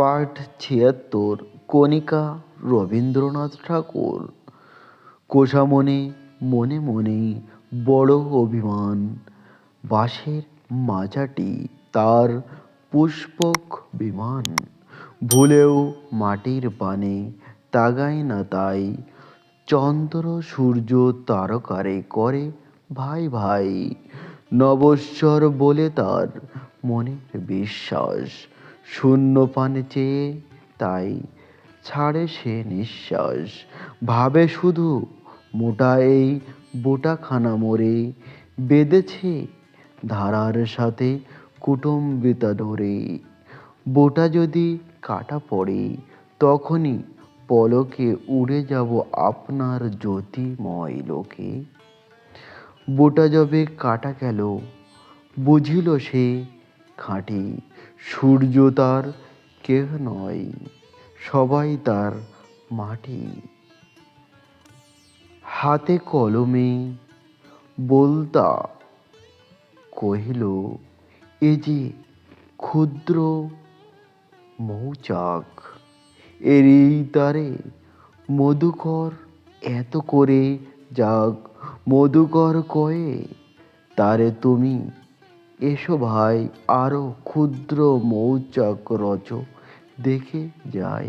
পাঠ ছিয়াত্তর, কণিকা রবীন্দ্রনাথ ঠাকুর। কোষামনে মনে মনে বড় অভিমান। বাঁশের মাচাটি তার পুষ্পক বিমান। ভুলেও মাটির পানে তাগায় না তাই চন্দ্র সূর্য তারকারে করে ভাই ভাই। নবস্বর বলে তার মনের বিশ্বাস। শূন্য পানে চেয়ে তাই ছাড়ে সে নিঃশ্বাস। ভাবে শুধু, মোটা এই বোটাখানা মোরে বেঁধেছে ধারার সাথে কুটুম্বিতা ডোরে বোটা যদি কাটা পড়ে, তখনই পলকে উড়ে যাব আপনার জ্যোতিময় লোকে। বোটা যবে কাটা গেল, বুঝিল সে খাঁটি, সূর্য তার কেহ নয়, সবাই তার মাটি। হাতে কলমে বলতা কহিল, এ যে ক্ষুদ্র মৌচাক এরই তারে মধুকর এত করে যাক মধুকর কয়ে তারে তুমি এসো ভাই আরও ক্ষুদ্র মৌচাক রচ দেখে যাই।